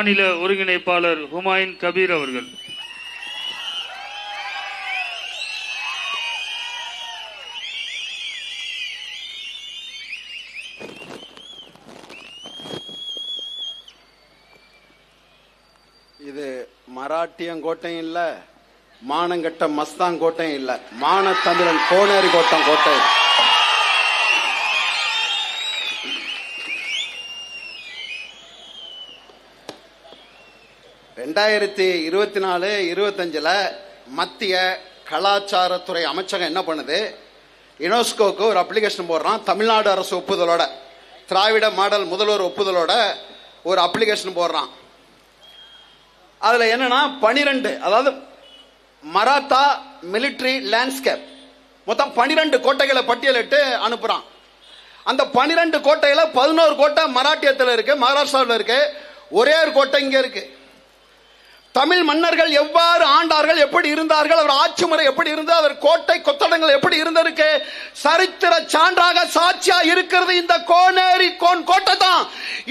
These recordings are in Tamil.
மாநில ஒருங்கிணைப்பாளர் ஹுமாயூன் கபீர் அவர்கள். இது மராட்டியங்கோட்டையும் இல்ல மானங்கட்ட மஸ்தாங்கோட்டையும் இல்ல மான தமிழன் கோனேரி கோட்டம் கோட்டை. ரெண்டாயிரத்தி இருபத்தி நாலு இருபத்தஞ்சில் மத்திய கலாச்சாரத்துறை அமைச்சகம் என்ன பண்ணுது? யுனெஸ்கோக்கு ஒரு அப்ளிகேஷன் போடுறான் தமிழ்நாடு அரசு ஒப்புதலோட. திராவிட மாடல் முதல்வர் ஒப்புதலோட ஒரு அப்ளிகேஷன் போடுறான். அதில் என்னன்னா பனிரெண்டு அதாவது மராத்தா மிலிட்டரி லேண்ட்ஸ்கேப் மொத்தம் பனிரெண்டு கோட்டைகளை பட்டியலிட்டு அனுப்புறான். அந்த பனிரெண்டு கோட்டையில பதினோரு கோட்டை மராட்டியத்தில் இருக்கு மகாராஷ்டிராவில் இருக்கு ஒரே ஒரு கோட்டை இங்க இருக்கு. தமிழ் மன்னர்கள் எவ்வாறு ஆண்டார்கள் எப்படி இருந்தார்கள் அவர் ஆட்சி முறை எப்படி இருந்தது அவர் கோட்டை கொத்தடங்கள் எப்படி இருந்திருக்கு சரித்திர சான்றாக சாட்சியா இருக்கிறது இந்த கோனேரி கோன் கோட்டை தான்.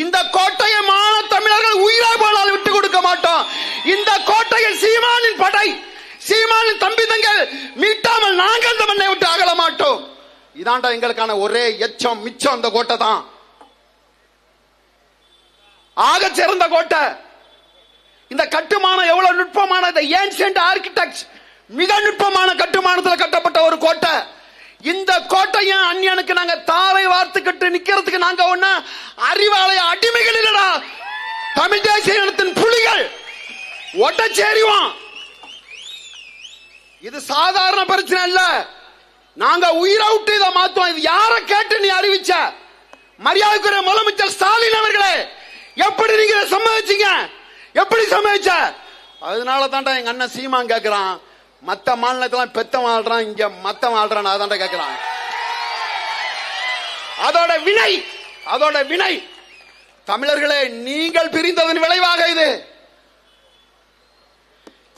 இந்த கோட்டையை மான தமிழர்கள் உயிரை போனால் விட்டு கொடுக்க மாட்டோம். இந்த கோட்டையில் சீமானின் படை சீமானின் தம்பி தங்கள் மீட்டாமல் நாங்கள் அந்த மண்ணை விட்டு அகல மாட்டோம். இதாண்டா எங்களுக்கான ஒரே எச்சம் மிச்சம் அந்த கோட்டை தான். ஆக சிறந்த கோட்டை. இந்த கட்டுமானம் எவ்வளவு நுட்பமான இந்த ஏன்சியன்ட் ஆர்கிடெக்ட் மிக நுட்பமான கட்டுமானத்தில் கட்டப்பட்ட ஒரு கோட்டை. இந்த கோட்டையும் அந்நியனுக்கு நாங்க தாரை வார்த்துக்கிட்டு நிக்கிறதுக்கு நாங்க ஒண்ணு அறிவாலய அடிமைகள் இல்லடா. தமிழ் தேசிய இனத்தின் புலிகள். ஒட்டச்சேரிவோம் இது சாதாரண பிரச்சனை இல்ல. நாங்க உயிரை விட்டு இதை மாத்தோம் இது யார கேட்டு நீ அறிவிச்ச? மரியாதைக்குரிய முதலமைச்சர் ஸ்டாலின் அவர்களே எப்படி நீங்க சம்மதிச்சீங்க? எப்படி சமைச்ச அதனால தான்டா எங்க அண்ணன் சீமான் கேக்குறான். மத்த மாநிலத்தெல்லாம் பெத்த வாழ்றான் இங்க மத்த வாழ்றான் அதான்டா கேக்குறான். அதோட வினை அதோட வினை. தமிழர்களே நீங்கள் பிரிந்ததன் விளைவாக இது.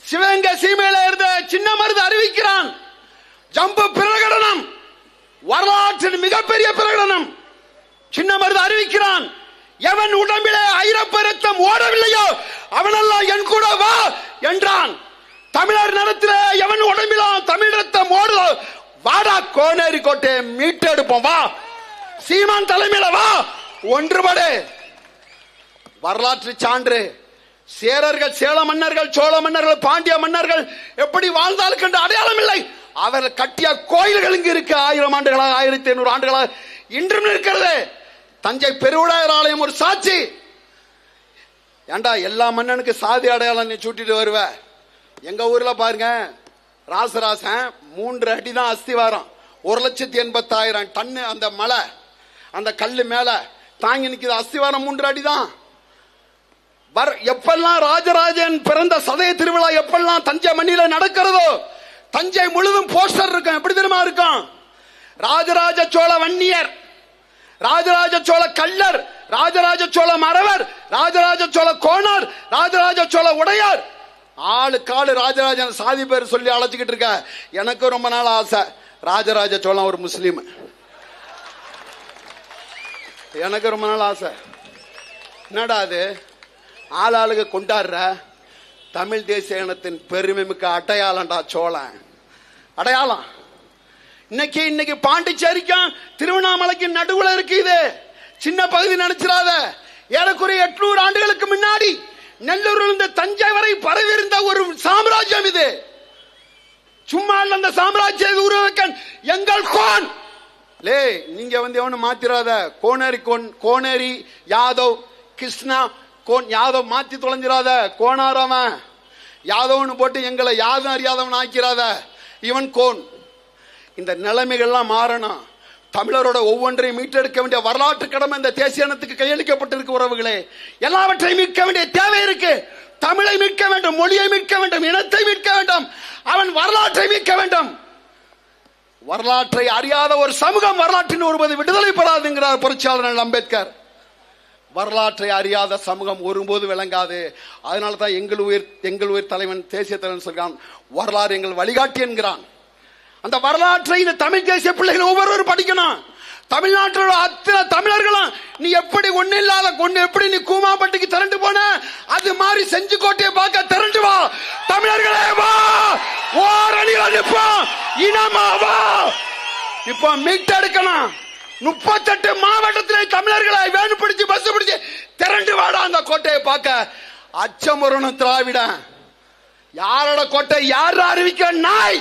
சிவகங்கை சீமையில இருந்த சின்ன மருந்து அறிவிக்கிறான். ஜம்பு பிரகடனம். வரலாற்றின் மிகப்பெரிய பிரகடனம். சின்ன மருந்து அறிவிக்கிறான். எவன் உடம்பிலே ஐரப்ப ரத்தம் ஓடவில்லையோ அவனெல்லாம் என் கூட வா என்றான். தமிழர் நிலத்திலே எவன் உடம்பிலும் தமிழ் மோடு வாடா கோனேரி கோட்டையை மீட்டெடுப்போம் வா. சீமான் தலைமையில வா. ஒன்றுபடு. வரலாற்று சான்று. சேரர்கள் சேல மன்னர்கள் சோழ மன்னர்கள் பாண்டிய மன்னர்கள் எப்படி வாழ்ந்தாலும் கண்டு அடையாளம் இல்லை. அவர்கள் கட்டிய கோயில்கள் இங்கு இருக்கு ஆயிரம் ஆண்டுகளாக ஆயிரத்தி ஐநூறு ஆண்டுகளாக இன்றும் இருக்கிறது. தஞ்சை பெருவுடையர் ஆலயம் ஒரு சாட்சி. ஏண்டா எல்லா மன்னனுக்கு சாதி அடையாளம் நீ சூட்டிட்டு வருவ? எங்க ஊர்ல பாருங்க ராசராசன் மூன்று அடி தான் அஸ்திவாரம். ஒரு லட்சத்தி எண்பத்தாயிரம் டன்னு அந்த மலை அந்த கல்லு மேல தாங்கி நிற்கிது அஸ்திவாரம் மூன்று அடி தான் வர் எப்பெல்லாம் ராஜராஜன் பிறந்த சதய திருவிழா எப்பெல்லாம் தஞ்சை மண்ணில நடக்கிறதோ தஞ்சை முழுதும் போஸ்டர் இருக்கும். எப்படி தெரியுமா இருக்கும்? ராஜராஜ சோழ வன்னியர் ராஜராஜ சோழ கல்லர் ராஜராஜ சோழ மறவர் ராஜராஜ சோழ கோணார் ராஜராஜ சோழ உடையார். ஆளு காலு ராஜராஜன் சாதி பேர் சொல்லி அழைச்சிக்கிட்டு இருக்க. எனக்கு ரொம்ப நாள் ஆசை. ராஜராஜ சோழன் ஒரு முஸ்லீம். எனக்கு ரொம்ப நாள் ஆசை. என்னடா அது? ஆளாளுக கொண்டாடுற தமிழ் தேசிய இனத்தின் பெருமை மிக்க அடையாளம்டா சோழன். அடையாளம். இன்னைக்கு இன்னைக்கு பாண்டிச்சேரிக்கும் திருவண்ணாமலைக்கு நடுவுல இருக்கு இது. சின்ன பகுதி நினைச்சிடாத ஏறக்குறைய எட்நூறு ஆண்டுகளுக்கு முன்னாடி நெல்லூரில் இருந்து தஞ்சை வரை பரவியிருந்த ஒரு சாம்ராஜ்யம் இது. சும்மா இல்ல அந்த சாம்ராஜ்யத்தை உருவாக்க எங்கள் கோன். லே நீங்க வந்து எவனு மாத்திராத. கோனேரி கோன் கோனேரி யாதவ் கிருஷ்ணா கோன் யாதவ் மாத்தி தொலைஞ்சிராத. கோணாரவன் யாதவ்னு போட்டு எங்களை யாதும் அறியாதவன் ஆக்கிறாத இவன் கோன். இந்த நிலைமைகள்லாம் மாறணும். தமிழரோட ஒவ்வொன்றையும் மீட்டெடுக்க வேண்டிய வரலாற்று கடமை இந்த தேசிய இனத்துக்கு கையளிக்கப்பட்டிருக்கு உறவுகளே. எல்லாவற்றையும் மீட்க வேண்டிய தேவை இருக்கு. தமிழை மீட்க வேண்டும் மொழியை மீட்க வேண்டும் இனத்தை மீட்க வேண்டும் அவன் வரலாற்றை மீட்க வேண்டும். வரலாற்றை அறியாத ஒரு சமூகம் வரலாற்றின் ஒருபோது விடுதலை பெறாதுங்கிறார் புரட்சியாளர் அம்பேத்கர். வரலாற்றை அறியாத சமூகம் ஒருபோது விளங்காது. அதனால தான் எங்கள் உயிர் எங்கள் உயிர் தலைவன் தேசிய தலைவன் சொல்கிறான் வரலாறு எங்கள் வழிகாட்டி என்கிறான். அந்த வரலாற்றை இந்த தமிழ் தேசிய பிள்ளைகள் ஒவ்வொருவரும் படிக்கணும். தமிழ்நாட்டில் அத்தனை தமிழர்களும் நீ எப்படி ஒண்ணு இல்லாத கொண்டு எப்படி நீ கூமாப்பட்டிக்கு திரண்டு போன? அது மாதிரி செஞ்சு கோட்டையை பார்க்க திரண்டு வா. தமிழர்களே வா. ஓரணியில நிற்போம் இனமா வா. இப்போ மீட்டெடுக்கணும் முப்பத்தெட்டு மாவட்டத்திலே தமிழர்களை வேணு பிடிச்சு பஸ் பிடிச்சு திரண்டு வாடா அந்த கோட்டையை பார்க்க. அச்சமுறணும் திராவிட யாரோட கோட்டை? யார் அறிவிக்கிற நாய்.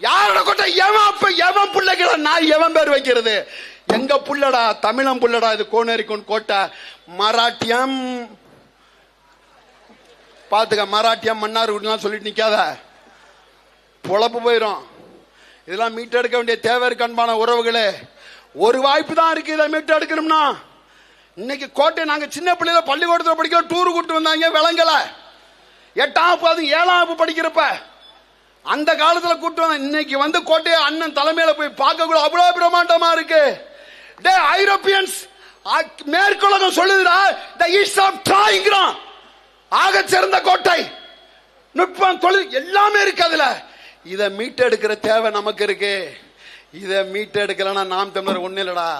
யாரோட கோட்டை? எவன் அப்ப எவன் பிள்ளைகள நான் எவன் பேர் வைக்கிறது? எங்க புள்ளடா? தமிழம் புள்ளடா? இது கோனேரிக்கோன் கோட்டை. மராட்டியம். பாத்துக்க மராட்டியம் மன்னார் சொல்லிட்டு நிக்காத. பொழப்பு போயிடும் இதெல்லாம் மீட்டெடுக்க வேண்டிய தேவை இருக்கு உறவுகளே. ஒரு வாய்ப்பு தான் இருக்கு இதை மீட்டு எடுக்கணும்னா இன்னைக்கு கோட்டை நாங்க சின்ன பிள்ளையில பள்ளிக்கூடத்தில் படிக்கிற டூர் கூட்டு வந்தாங்க விளங்கல. எட்டாம் அது ஏழாம் படிக்கிறப்ப. அந்த காலத்துல கூட்டம் இன்னைக்கு வந்து கோட்டையை அண்ணன் தலைமையில போய் பார்க்க கூட அவ்வளவு பிரமாண்டமா இருக்கு. டே ஐரோப்பியன்ஸ் மேற்குலகம் சொல்லுதுடா த ஈஸ்ட் ஆஃப் ட்ராயிங்கிறான் ஆக சிறந்த கோட்டை. நுட்பம் தொழில் எல்லாமே இருக்கு அதுல. இத மீட்டெடுக்கிற தேவை நமக்கு இருக்கு. இத மீட்டெடுக்கலன்னா நாம் தமிழர் ஒண்ணு இல்லடா.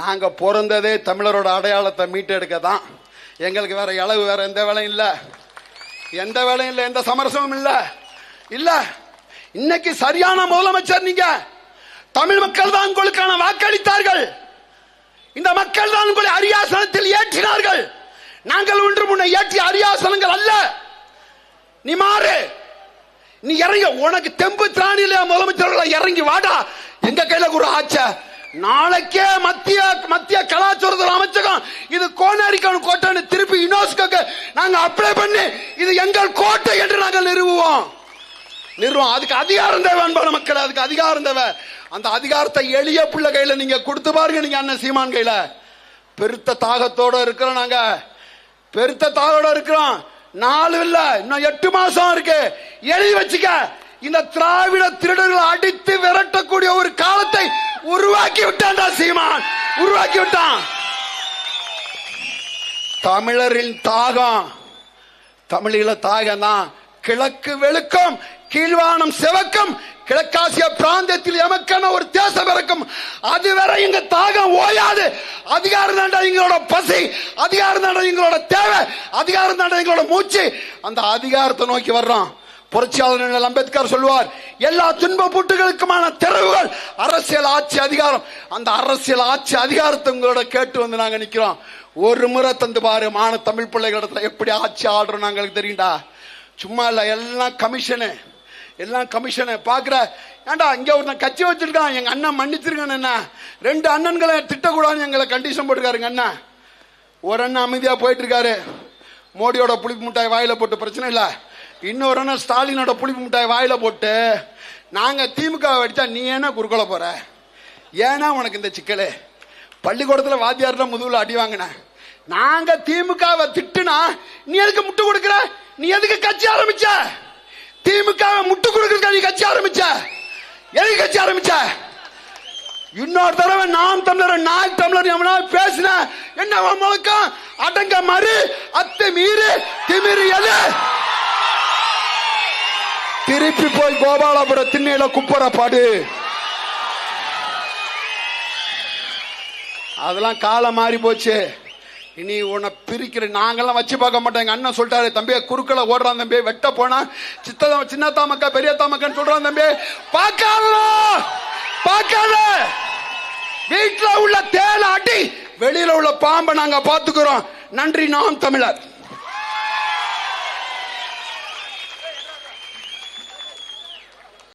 நாங்க பிறந்ததே தமிழரோட அடையாளத்தை மீட்டெடுக்க தான் எங்களுக்கு வேற இளவு வேற எந்த வேலையும் இல்ல. எந்த வேலையும் இல்ல எந்த சமரசமும் இல்லை. இல்ல இன்னைக்கு சரியான முதலமைச்சர் நீங்க. தமிழ் மக்கள் தான் உங்களுக்கான வாக்களித்தார்கள். இந்த மக்கள் தான் உங்களை அரியாசனத்தில் ஏற்றினார்கள். நாங்கள் ஒன்று முன்ன ஏற்றிய அரியாசனங்கள் அல்ல. நீ மாறு. நீ இறங்க. உனக்கு தெம்பு திராணியில முதலமைச்சர்களை இறங்கி வாடா. எங்க கையில கூட ஆச்ச? நாளைக்கே மத்திய மத்திய கலாச்சாரத்துறை அமைச்சகம் இது கோனாரிக்கான கோட்டைன்னு திருப்பி யுனெஸ்கோக்கு நாங்க அப்ளை பண்ணி இது எங்கள் கோட்டை என்று நாங்கள் நிறுவுவோம். நிறுவனம் அதுக்கு அதிகாரம் தேவை அன்பான மக்கள் அதுக்கு அதிகாரம் தேவை. அந்த அதிகாரத்தை எளிய பிள்ளை கையில நீங்க கொடுத்து பாருங்க நீங்க அண்ணன் சீமான் கையில. பெருத்த தாகத்தோட இருக்கிறோம் நாங்க. பெருத்த தாகோட இருக்கிறோம். நாலு இல்ல இன்னும் எட்டு மாசம் இருக்கு. எழுதி வச்சுக்க. இந்த திராவிட திருடர்கள் அடித்து விரட்டக்கூடிய ஒரு காலத்தை உருவாக்கி விட்டான்டா சீமான். உருவாக்கி விட்டான். தமிழரின் தாகம் தமிழீழ தாகம் தான் கிழக்கு வெளுக்கம் கீழ்வானம் செவக்கம் கிழக்காசிய பிராந்தியத்தில் எமக்கான ஒரு தேசம் இருக்கும் அதுவரை எங்க தாகம் ஓயாது. அதிகாரம் தாண்டா எங்களோட பசி அதிகாரம் தாண்டா எங்களோட தேவை அதிகாரம் தாண்டா எங்களோட மூச்சு. அந்த அதிகாரத்தை நோக்கி வர்றோம். புரட்சியாளர் அம்பேத்கர் சொல்வார் எல்லா துன்ப பூட்டுகளுக்குமான தெரவுகள் அரசியல் ஆட்சி அதிகாரம். அந்த அரசியல் ஆட்சி அதிகாரத்தை உங்களோட கேட்டு வந்து நாங்க நிக்கிறோம். ஒரு முறை தந்து பாரு மான தமிழ் பிள்ளைகளிடத்துல எப்படி ஆட்சி ஆடுறோம் நாங்களுக்கு தெரியும்டா. சும்மா இல்ல எல்லாம் கமிஷனு. எல்லாம் கமிஷனை பார்க்குற. ஏன்டா இங்கே ஒருத்தன் கட்சி வச்சுருக்கான் எங்கள் அண்ணன் மன்னிச்சிருக்கான் என்ன ரெண்டு அண்ணன்களை திட்டக்கூடாதுன்னு எங்களை கண்டிஷன் போட்டுருக்காருங்க அண்ணன் ஒரு அண்ணன் அமைதியாக போயிட்டுருக்காரு. மோடியோட புளிப்பு மிட்டாய் வாயில போட்டு பிரச்சனை இல்லை. இன்னொரு அண்ணன் ஸ்டாலினோட புளிப்பு மிட்டாய் வாயில் போட்டு நாங்கள் திமுக அடித்தா நீ ஏன்னா குறுக்கொள்ள போகிற ஏன்னா உனக்கு இந்த சிக்கலு? பள்ளிக்கூடத்தில் வாத்தியார்ல முதுகில் அடி வாங்கினேன் நாங்க திமுகவை திட்டுனா நீ எதுக்கு முட்டு கொடுக்குற? நீ எதுக்கு கட்சி ஆரம்பிச்ச? திமுக முட்டு கொடுக்கறதுக்கு நீ கட்சி ஆரம்பிச்ச? எதுக்கு கட்சி ஆரம்பிச்ச? இன்னொரு தடவை நாம் தமிழர் நாய் தமிழர் எவனா பேசின என்ன முழக்கம் அடங்க மறு அத்தை மீறு திமிரு எது திருப்பி போய் கோபாலபுரம் திண்ணையில குப்புற பாடு. அதெல்லாம் காலம் மாறி போச்சு. இனி உன்னை பிரிக்கிற நாங்கெல்லாம் வச்சு பார்க்க மாட்டோம். எங்க அண்ணன் சொல்லிட்டாரு தம்பி குறுக்களை ஓடுறான் தம்பி வெட்ட போனா சித்த சின்ன தாமக்கா பெரிய மக்கன்னு சொல்றான் தம்பி பார்க்காத பார்க்காத. வீட்டுல உள்ள தேல அடி வெளியில உள்ள பாம்பை நாங்க பாத்துக்கிறோம் நன்றி நாம் தமிழர்.